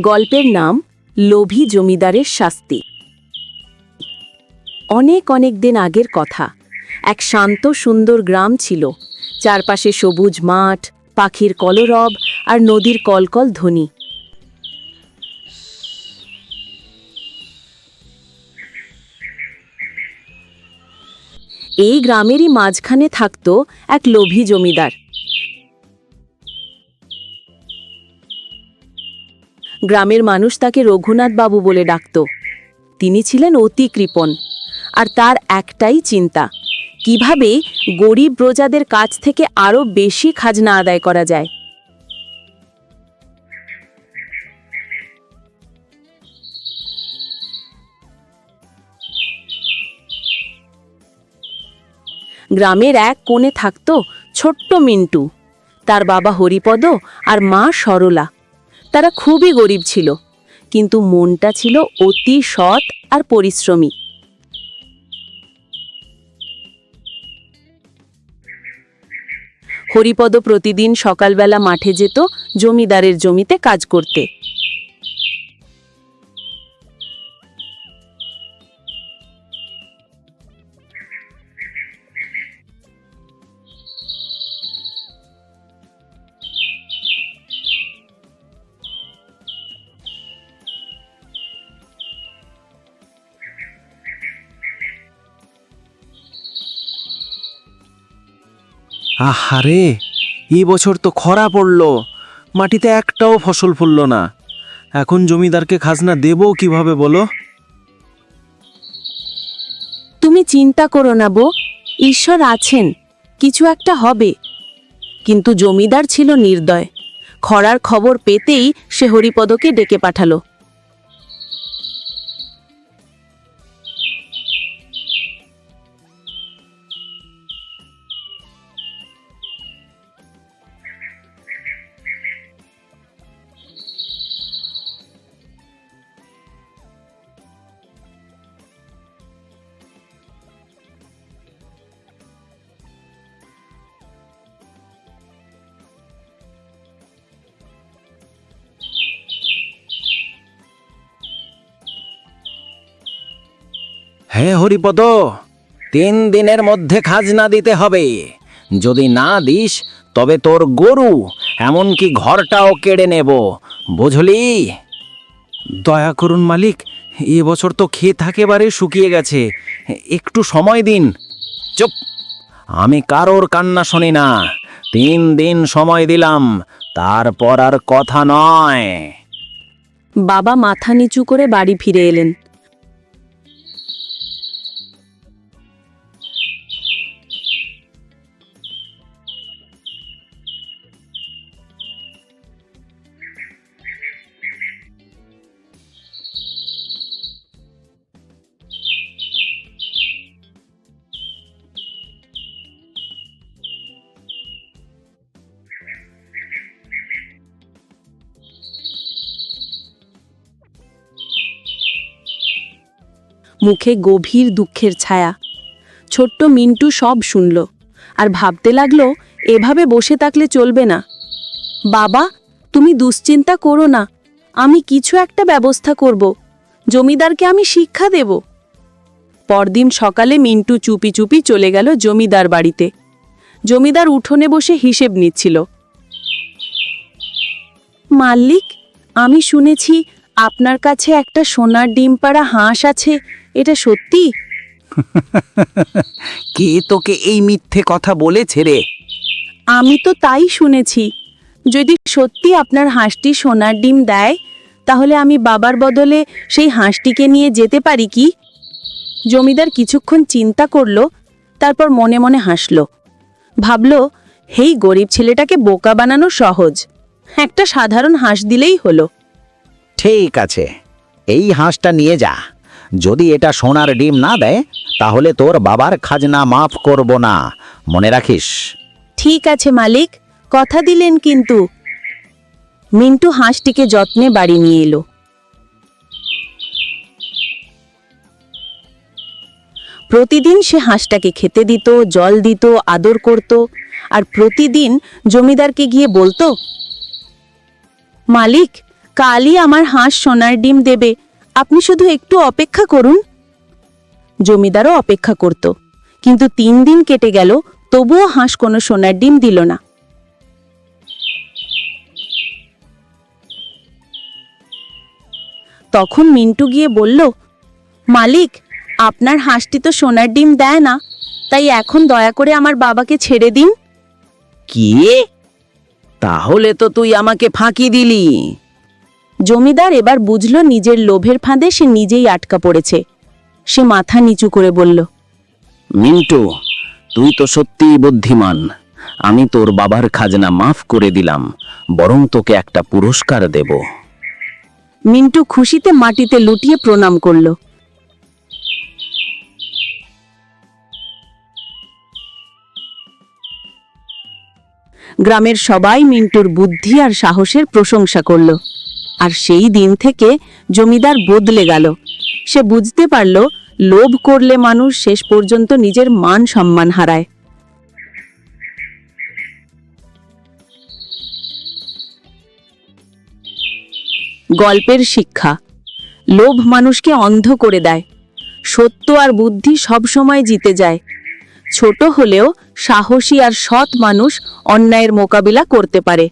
গল্পের নাম লোভী জমিদারের শাস্তি। অনেক অনেক দিন আগের কথা। এক শান্ত সুন্দর গ্রাম ছিল। চারপাশে সবুজ মাঠ, পাখির কলরব আর নদীর কলকল ধ্বনি। এই গ্রামেরই মাঝখানে থাকত এক লোভী জমিদার। গ্রামের মানুষ তাকে রঘুনাথ বাবু বলে ডাকত। তিনি ছিলেন অতি কৃপণ, আর তার একটাই চিন্তা, কীভাবে গরিব প্রজাদের কাছ থেকে আরও বেশি খাজনা আদায় করা যায়। গ্রামের এক কোণে থাকত ছোট্ট মিন্টু। তার বাবা হরিপদ আর মা সরলা। তারা খুবই গরিব ছিল, কিন্তু মনটা ছিল অতি সৎ আর পরিশ্রমী। হরিপদ প্রতিদিন সকালবেলা মাঠে যেত জমিদারের জমিতে কাজ করতে। আহারে এই বছর তো খরা পড়ল। মাটিতে একটাও ফসল ফুলল না। এখন জমিদারকে খাজনা দেবো কীভাবে বলো? তুমি চিন্তা করো না বো ঈশ্বর আছেন, কিছু একটা হবে। কিন্তু জমিদার ছিল নির্দয়। খরার খবর পেতেই সে হরিপদকে ডেকে পাঠালো। হ্যাঁ হরিপদ তিন দিনের মধ্যে খাজনা দিতে হবে। যদি না দিস তবে তোর গরু এমনকি ঘরটাও কেড়ে নেব। বুঝলি? দয়া করুন মালিক এ বছর তো ক্ষেত একেবারে শুকিয়ে গেছে। একটু সময় দিন। চুপ। আমি কারোর কান্না শুনি না। তিন দিন সময় দিলাম তারপর আর কথা নয়। বাবা মাথা নিচু করে বাড়ি ফিরে এলেন। মুখে গভীর দুঃখের ছায়া। ছোট্ট মিন্টু সব শুনল আর ভাবতে লাগল, এভাবে বসে থাকলে চলবে না। বাবা, তুমি দুশ্চিন্তা করো না। আমি কিছু একটা ব্যবস্থা করব। জমিদারকে আমি শিক্ষা দেব। পরদিন সকালে মিন্টু চুপি চুপি চলে গেল জমিদার বাড়িতে। জমিদার উঠোনে বসে হিসেব নিচ্ছিল। মাল্লিক আমি শুনেছি আপনার কাছে একটা সোনার ডিম পাড়া হাঁস আছে এটা সত্যি? কে তোকে এই মিথ্যে কথা বলেছে রে? আমি তো তাই শুনেছি। যদি সত্যি আপনার হাঁসটি সোনার ডিম দেয় তাহলে আমি বাবার বদলে সেই হাঁসটিকে নিয়ে যেতে পারি কি? জমিদার কিছুক্ষণ চিন্তা করল তারপর মনে মনে হাসল। ভাবল হেই গরিব ছেলেটাকে বোকা বানানো সহজ। একটা সাধারণ হাঁস দিলেই হলো। ঠিক আছে। এই হাঁসটা নিয়ে যা। যদি এটা সোনার ডিম না দেয়, তাহলে তোর বাবার খাজনা মাফ করব না। মনে রাখিস? ঠিক আছে, মালিক। কথা দিলেন কিন্তু। মিন্টু হাঁসটিকে যত্নে বাড়ি নিয়ে এলো। প্রতিদিন সে হাঁসটাকে খেতে দিত, জল দিত, আদর করত, আর প্রতিদিন জমিদারকে গিয়ে বলতো, মালিক কালই আমার হাঁস সোনার ডিম দেবে। আপনি শুধু একটু অপেক্ষা করুন। জমিদারও অপেক্ষা করত। কিন্তু তিন দিন কেটে গেল, তবুও হাঁস কোনো সোনার ডিম দিল না। তখন মিন্টু গিয়ে বলল, মালিক, আপনার হাঁসটি তো সোনার ডিম দেয় না, তাই এখন দয়া করে আমার বাবাকে ছেড়ে দিন। কি? তাহলে তো তুই আমাকে ফাঁকি দিলি। জমিদার এবার বুঝল নিজের লোভের ফাঁদে সে নিজেই আটকা পড়েছে। সে মাথা নিচু করে বলল মিন্টু তুই তো সত্যিই বুদ্ধিমান। আমি তোর বাবার খাজনা মাফ করে দিলাম বরং তোকে একটা পুরস্কার দেব। মিন্টু খুশিতে মাটিতে লুটিয়ে প্রণাম করল। গ্রামের সবাই মিন্টুর বুদ্ধি আর সাহসের প্রশংসা করল। আর সেই দিন থেকে জমিদার বদলে গেল। সে বুঝতে পারল, লোভ করলে মানুষ শেষ পর্যন্ত নিজের মান সম্মান হারায়। গল্পের শিক্ষা। লোভ মানুষকে অন্ধ করে দেয়। সত্য আর বুদ্ধি সবসময় জিতে যায়। ছোট হলেও সাহসী আর সৎ মানুষ অন্যায়ের মোকাবিলা করতে পারে।